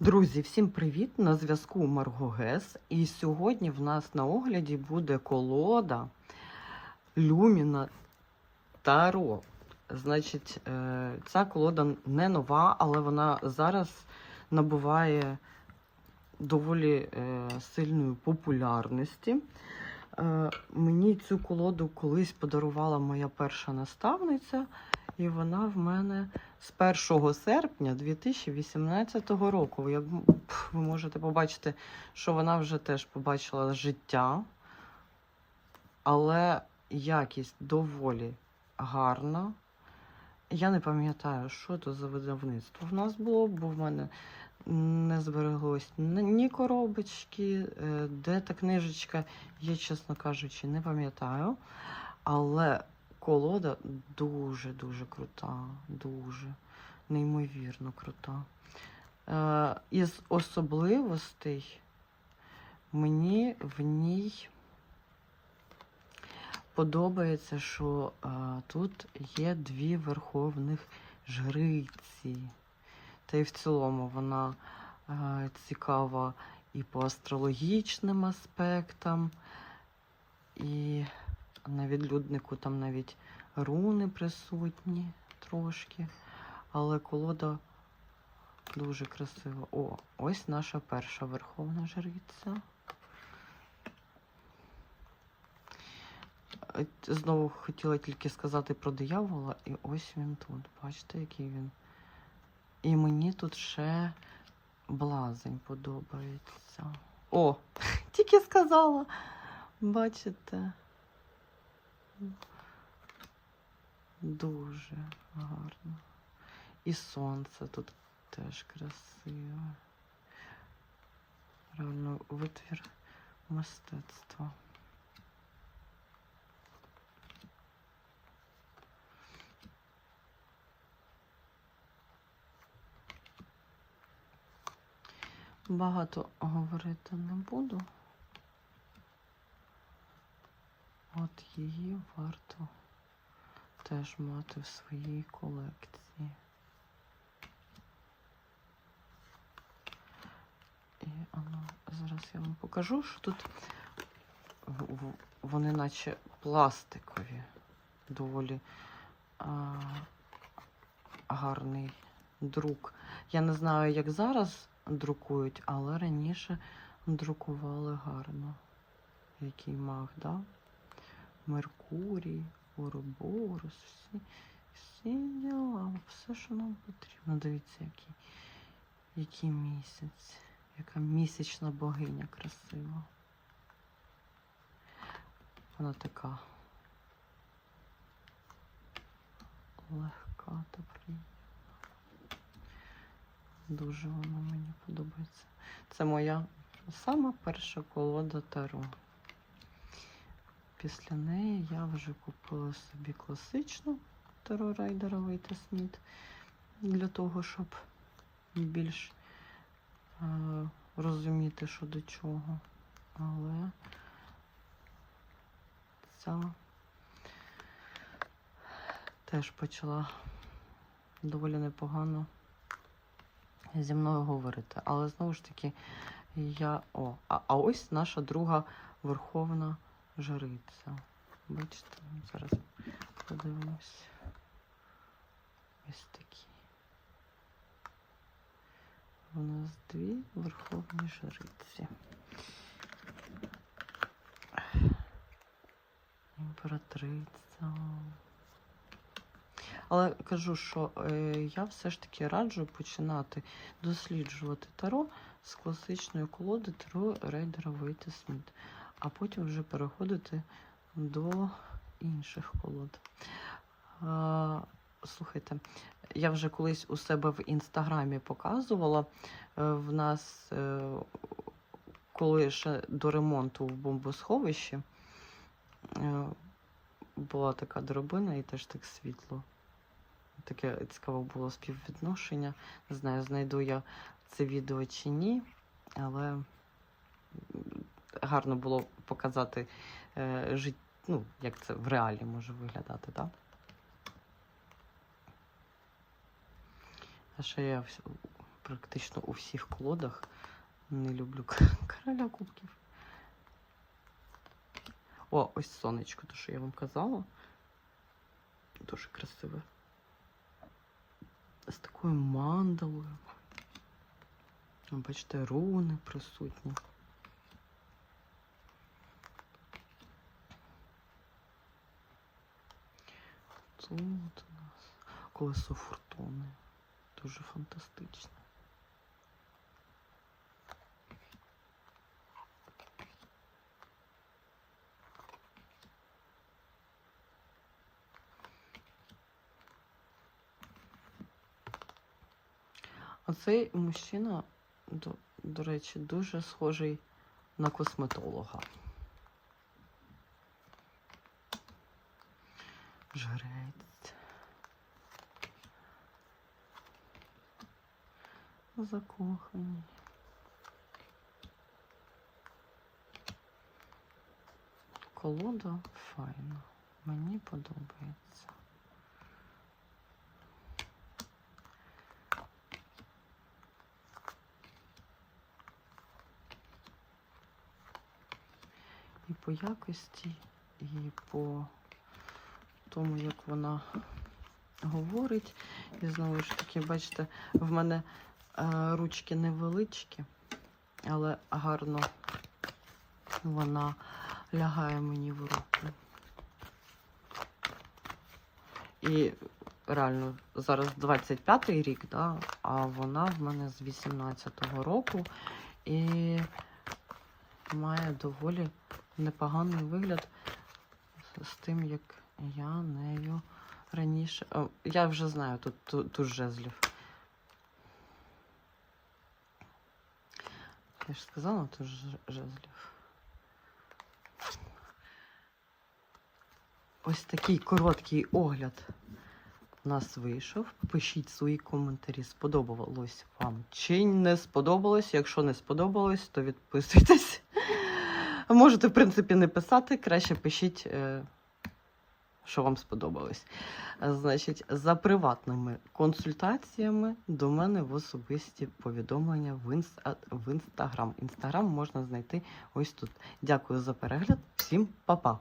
Друзі, всім привіт! На зв'язку Марго Гес. І сьогодні в нас на огляді буде колода Люміна Таро. Значить, е, ця колода не нова, але вона зараз набуває доволі е, сильної популярності. Е, Мені цю колоду колись подарувала моя перша наставниця, і вона в мене з 1 серпня 2018 року. Як ви можете побачити, що вона вже теж побачила життя, але якість доволі гарна. Я не пам'ятаю, що то за видавництво в нас було, бо в мене не збереглось ні ні коробочки, е, де та книжечка, я, чесно кажучи, не пам'ятаю. Але колода дуже-дуже крута, дуже неймовірно крута. Е, із особливостей мені в ній подобається, що е, тут є дві верховних жриці. Та й в цілому вона е, цікава і по астрологічним аспектам, і на відлюднику там навіть руни присутні трошки. Але колода дуже красива. О, ось наша перша верховна жриця. Е, Знову хотіла тільки сказати про диявола, і ось він тут. Бачите, який він. І мені тут ще блазень подобається. О, тільки сказала. Бачите? Дуже гарно. І сонце тут теж красиве. Реально витвір мистецтва. Багато говорити не буду. От її варто теж мати в своїй колекції. І ано, зараз я вам покажу, що тут вони наче пластикові, доволі а, гарний друк. Я не знаю, як зараз друкують, але раніше друкували гарно. Який маг, да? Меркурій, Уроборос, всі, всі діла, все, що нам потрібно. Дивіться, який, який місяць, яка місячна богиня красива. Вона така легка та приємна. Дуже вона мені подобається. Це моя сама перша колода Таро. Після неї я вже купила собі класичну Таро Райдера Вейта Сміт для того, щоб більш е, розуміти, що до чого. Але ця теж почала доволі непогано зі мною говорити. Але знову ж таки, я. О, а, а ось наша друга верховна жриця. Бачите, зараз подивимось. Ось такі. У нас дві верховні жриці. Імператриця. Але кажу, що е, я все ж таки раджу починати досліджувати таро з класичної колоди Таро Рейдера Вейта Сміт, а потім вже переходити до інших колод. Слухайте, я вже колись у себе в інстаграмі показувала. е, В нас, е, коли ще до ремонту в бомбосховищі, е, була така дробина і теж так світло. Таке цікаве було співвідношення. Не знаю, знайду я це відео чи ні, але гарно було показати е, жит... ну, як це в реалі може виглядати, так? А ще я практично у всіх колодах. Не люблю короля кубків. О, ось сонечко, то що я вам казала. Дуже красиве. З такою мандалою. Бачите, руни присутні. Тут у нас колесо фортуни. Дуже фантастичне. А цей мужчина, до, до речі, дуже схожий на косметолога. Жрець. Закоханий. Колода файна. Мені подобається. І по якості, і по тому, як вона говорить. І знову ж таки, бачите, в мене е, ручки невеличкі, але гарно вона лягає мені в руку. І реально зараз 25-й рік, да, а вона в мене з 18-го року і має доволі непоганий вигляд з тим, як я нею раніше. О, я вже знаю тут, тут, тут жезлів. Я ж сказала, тут жезлів. Ось такий короткий огляд у нас вийшов. Пишіть свої коментарі, сподобалось вам чи не сподобалось. Якщо не сподобалось, то відписуйтесь. Можете, в принципі, не писати, краще пишіть, е, що вам сподобалось. Значить, за приватними консультаціями до мене в особисті повідомлення в, інста... в інстаграм. Інстаграм можна знайти ось тут. Дякую за перегляд. Всім па-па!